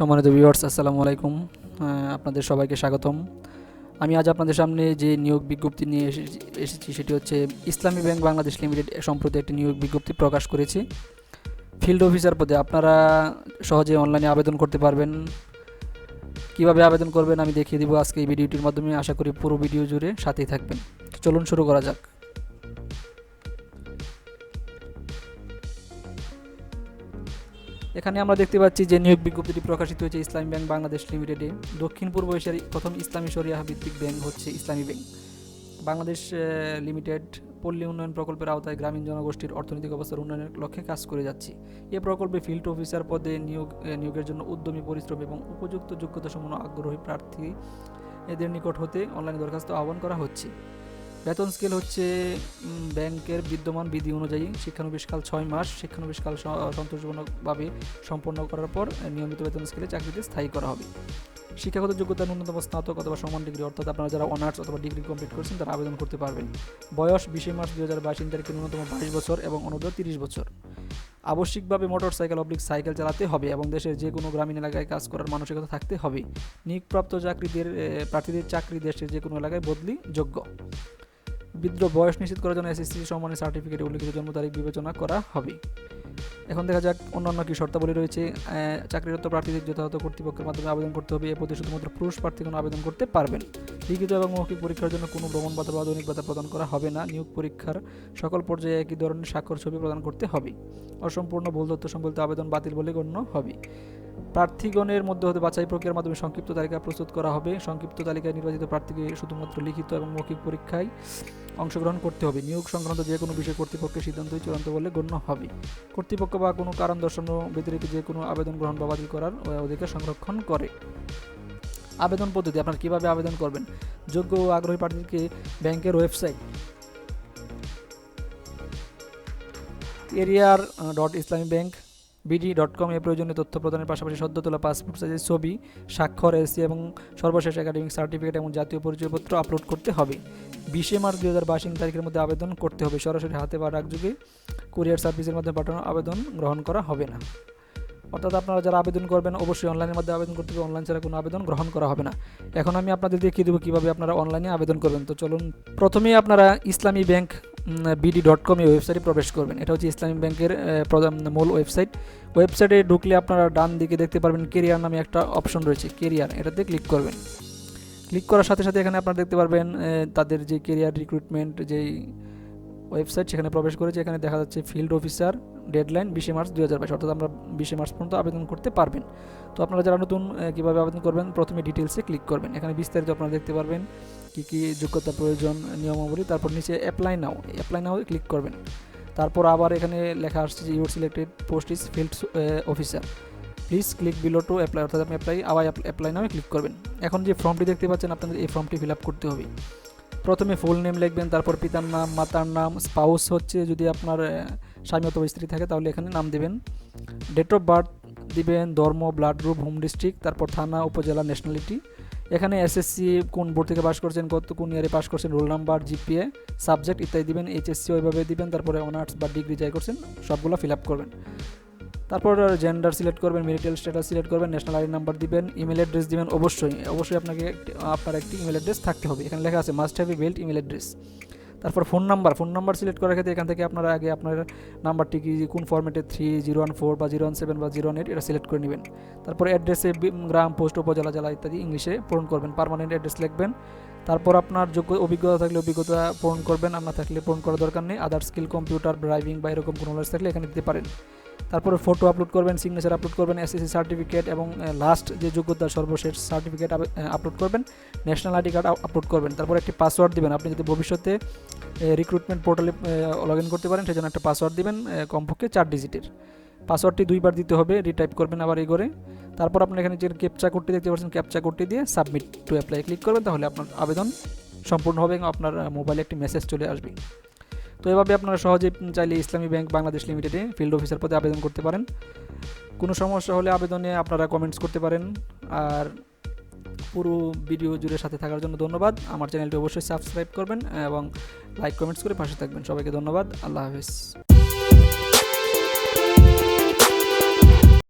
সম্মানিত ভিউয়ার্স আসসালামু আলাইকুম। আপনাদের সবাইকে স্বাগতম। আমি আজ আপনাদের সামনে যে নিয়োগ বিজ্ঞপ্তি নিয়ে এসেছি- সেটি হচ্ছে ইসলামী ব্যাংক বাংলাদেশ লিমিটেড সম্প্রতি একটি নিয়োগ বিজ্ঞপ্তি প্রকাশ করেছে। ফিল্ড অফিসার পদে আপনারা সহজে অনলাইনে আবেদন করতে পারবেন। কীভাবে আবেদন করবেন আমি দেখিয়ে দিব আজকে এই ভিডিওটির মাধ্যমে। আশা করি পুরো ভিডিও জুড়ে সাথেই থাকবেন। চলুন শুরু করা যাক। এখানে আমরা দেখতে পাচ্ছি যে নিয়োগ বিজ্ঞপ্তিটি প্রকাশিত হয়েছে ইসলামী ব্যাংক বাংলাদেশ লিমিটেডে। দক্ষিণ পূর্ব এশিয়ার প্রথম ইসলামী শরিয়া ভিত্তিক ব্যাংক হচ্ছে ইসলামী ব্যাংক। বাংলাদেশ লিমিটেড পল্লী উন্নয়ন প্রকল্পের আওতায় গ্রামীণ জনগোষ্ঠীর অর্থনৈতিক অবস্থার উন্নয়নের লক্ষ্যে কাজ করে যাচ্ছি। এ প্রকল্পে ফিল্ড অফিসার পদে নিয়োগ নিয়োগের জন্য উদ্যমী পরিশ্রম এবং উপযুক্ত যোগ্যতা সম্পন্ন আগ্রহী প্রার্থী এদের নিকট হতে অনলাইন দরখাস্ত আহ্বান করা হচ্ছে। বেতন স্কেল হচ্ছে ব্যাংকের বিদ্যমান বিধি অনুযায়ী শিক্ষানবিশকাল ছয় মাস, শিক্ষানবিশকাল সন্তোষজনকভাবে সম্পন্ন করার পর নিয়মিত বেতন স্কেলে চাকরিতে স্থায়ী করা হবে। শিক্ষাগত যোগ্যতা ন্যূনতম স্নাতক অথবা সমান ডিগ্রি, অর্থাৎ আপনারা যারা অনার্স অথবা ডিগ্রি কমপ্লিট করছেন, তারা আবেদন করতে পারবেন। বয়স বিশে মার্চ দুই হাজার বাইশ তারিখে ন্যূনতম বাইশ বছর এবং অনুরোধ তিরিশ বছর। আবশ্যিকভাবে মোটর সাইকেল অবলিক সাইকেল চালাতে হবে এবং দেশের যে কোনো গ্রামীণ এলাকায় কাজ করার মানসিকতা থাকতে হবে। নিয়োগপ্রাপ্ত চাকরিদের প্রার্থীদের চাকরি দেশের যে কোনো এলাকায় বদলি যোগ্য বিদ্রোহ, বয়স নিশ্চিত করার জন্য এসএসসি সম্মানের সার্টিফিকেটে উল্লিখিত জন্ম তারিখ বিবেচনা করা হবে। এখন দেখা যাক অন্যান্য কি শর্তাবলী রয়েছে। চাকরিরত প্রার্থীদের যথাযথ কর্তৃপক্ষের মাধ্যমে আবেদন করতে হবে। এ পদে শুধুমাত্র পুরুষ প্রার্থীগণ আবেদন করতে পারবেন। লিখিত এবং মৌখিক পরীক্ষার জন্য কোনো ভ্রমণ বা দৈনিক ভাতা প্রদান করা হবে না। নিয়োগ পরীক্ষার সকল পর্যায়ে একই ধরনের স্বাক্ষর ছবি প্রদান করতে হবে। অসম্পূর্ণ ভুল তথ্য সম্বলিত আবেদন বাতিল বলে গণ্য হবে। প্রার্থীগণের মধ্যে হতে বাছাই প্রক্রিয়ার মাধ্যমে সংক্ষিপ্ত তালিকা প্রস্তুত করা হবে। সংক্ষিপ্ত তালিকায় নির্বাচিত প্রার্থীকে শুধুমাত্র লিখিত এবং মৌখিক পরীক্ষায় অংশগ্রহণ করতে হবে। নিয়োগ সংক্রান্ত যে কোনো বিষয় কর্তৃপক্ষের সিদ্ধান্তই চূড়ান্ত বলে গণ্য হবে। কর্তৃপক্ষ বা কোনো কারণ দর্শানো ব্যতিরেকে যে কোনো আবেদন গ্রহণ বা বাতিল করার অধিকার সংরক্ষণ করে। আবেদন পদ্ধতি, আপনার কীভাবে আবেদন করবেন? যোগ্য ও আগ্রহী প্রার্থীকে ব্যাংকের ওয়েবসাইট এরিয়ার dot Islami bank BD dot com এ প্রয়োজনীয় তথ্য প্রদানের পাশাপাশি সদ্য তোলা পাসপোর্ট সাইজের ছবি, স্বাক্ষর এসি এবং সর্বশেষ একাডেমিক সার্টিফিকেট এবং জাতীয় পরিচয়পত্র আপলোড করতে হবে। বিশে মার্চ দুই হাজার বাইশ তারিখের মধ্যে আবেদন করতে হবে। সরাসরি হাতে বা ডাকযোগে কুরিয়ার সার্ভিসের মাধ্যমে পাঠানো আবেদন গ্রহণ করা হবে না। অর্থাৎ আপনারা যারা আবেদন করবেন, অবশ্যই অনলাইনের মাধ্যমে আবেদন করতে হবে। অনলাইন ছাড়া কোনো আবেদন গ্রহণ করা হবে না। এখন আমি আপনাদের দেখিয়ে দেবো কীভাবে আপনারা অনলাইনে আবেদন করবেন। তো চলুন, প্রথমেই আপনারা ইসলামী ব্যাংক বিডি ডট কম এই ওয়েবসাইটে প্রবেশ করবেন। এটা হচ্ছে ইসলামী ব্যাংকের মূল ওয়েবসাইট ওয়েবসাইটে ঢুকলে আপনারা ডান দিকে দেখতে পারবেন কেরিয়ার নামে একটা অপশন রয়েছে কেরিয়ার এটাতে ক্লিক করবেন। ক্লিক করার সাথে সাথে এখানে আপনারা দেখতে পারবেন তাদের যে কেরিয়ার রিক্রুটমেন্ট যেই ওয়েবসাইট সেখানে প্রবেশ করেছে। এখানে দেখা যাচ্ছে ফিল্ড অফিসার ডেডলাইন বিশে মার্চ দু হাজার বাইশ, অর্থাৎ আমরা বিশে মার্চ পর্যন্ত আবেদন করতে পারবেন। তো আপনারা যারা নতুন কীভাবে আবেদন করবেন, প্রথমে ডিটেলসে ক্লিক করবেন। এখানে বিস্তারিত আপনারা দেখতে পারবেন কী কী যোগ্যতা প্রয়োজন, নিয়মাবলী, তারপর নিচে apply now apply now click করবেন। তারপর আবার এখানে লেখা আসছে যে your selected post is field officer please click below to apply অর্থাৎ আপনি অ্যাপ্লাই আবার অ্যাপ্লাই নামে ক্লিক করবেন। এখন যে ফর্মটি দেখতে পাচ্ছেন, আপনাদের এই ফর্মটি ফিল আপ করতে হবে। প্রথমে ফুল নেম লিখবেন, তারপর পিতার নাম, মাতার নাম স্পাউস হচ্ছে যদি আপনার স্বামী অথবা স্ত্রী থাকে তাহলে এখানে নাম দেবেন। ডেট অফ বার্থ দিবেন, ধর্ম ব্লাড গ্রুপ হোম ডিস্ট্রিক্ট তারপর থানা, উপজেলা ন্যাশনালিটি এখানে এসএসসি কোন বোর্ড থেকে পাস করছেন, কত, কোন ইয়ারে পাস করছেন রোল নাম্বার জিপিএ সাবজেক্ট ইত্যাদি দিবেন এইচএসসি ওইভাবে দিবেন, তারপরে অনার্স বা ডিগ্রি যাই করছেন, সবগুলো ফিল আপ করবেন। তারপর জেন্ডার সিলেক্ট করবেন মেরিটাল স্ট্যাটাস সিলেক্ট করবেন ন্যাশনাল আইডি নাম্বার দিবেন ইমেল অ্যাড্রেস দিবেন, অবশ্যই অবশ্যই আপনাকে আপনার একটি ইমেল অ্যাড্রেস থাকতে হবে। এখানে লেখা আছে must have a valid email address তারপর phone number phone number select করার ক্ষেত্রে এখান থেকে আপনারা আগে আপনার নাম্বারটি কি, কোন ফরম্যাটে থ্রি জিরো ওয়ান ফোর বা জিরো ওয়ান সেভেন বা জিরো ওয়ান এইট এটা সিলেক্ট করে নেবেন। তারপর অ্যাড্রেসে গ্রাম পোস্ট উপজেলা, জেলা ইত্যাদি ইংলিশে পূরণ করবেন পারমানেন্ট অ্যাড্রেস লিখবেন। তারপর আপনার যোগ্য, অভিজ্ঞতা থাকলে অভিজ্ঞতা পূরণ করবেন আর না থাকলে পূরণ করার দরকার নেই। আদার স্কিল কম্পিউটার ড্রাইভিং বা এরকম কোনো নলেজ থাকলে এখানে দিতে পারেন। তারপরে ফটো আপলোড করবেন সিগনেচার আপলোড করবেন এসএসসি সার্টিফিকেট এবং লাস্ট যে যোগ্যতা সর্বশেষ সার্টিফিকেট আপলোড করবেন ন্যাশনাল আইডি কার্ড আপলোড করবেন। তারপর একটি পাসওয়ার্ড দিবেন। আপনি যদি ভবিষ্যতে রিক্রুটমেন্ট পোর্টালে লগ ইন করতে পারেন, সেজন্য একটা পাসওয়ার্ড দিবেন কমপক্ষে চার ডিজিটের পাসওয়ার্ডটি দুইবার দিতে হবে রিটাইপ করবেন আবার এই করে তারপর আপনি এখানে যে ক্যাপচা কোডটি দেখতে পাচ্ছেন ক্যাপচা কোডটি দিয়ে সাবমিট টু অ্যাপ্লাই ক্লিক করবেন, তাহলে আপনার আবেদন সম্পূর্ণ হবে এবং আপনার মোবাইলে একটি মেসেজ চলে আসবে। তো এভাবে আপনারা সহজে চাইলে ইসলামী ব্যাংক বাংলাদেশ লিমিটেডে ফিল্ড অফিসার পদে আবেদন করতে পারেন। কোনো সমস্যা হলে আবেদনে আপনারা কমেন্টস করতে পারেন। আর পুরো ভিডিও জুড়ে সাথে থাকার জন্য ধন্যবাদ। আমার চ্যানেলটি অবশ্যই সাবস্ক্রাইব করবেন এবং লাইক, কমেন্টস করে পাশে থাকবেন। সবাইকে ধন্যবাদ। আল্লাহ হাফেজ।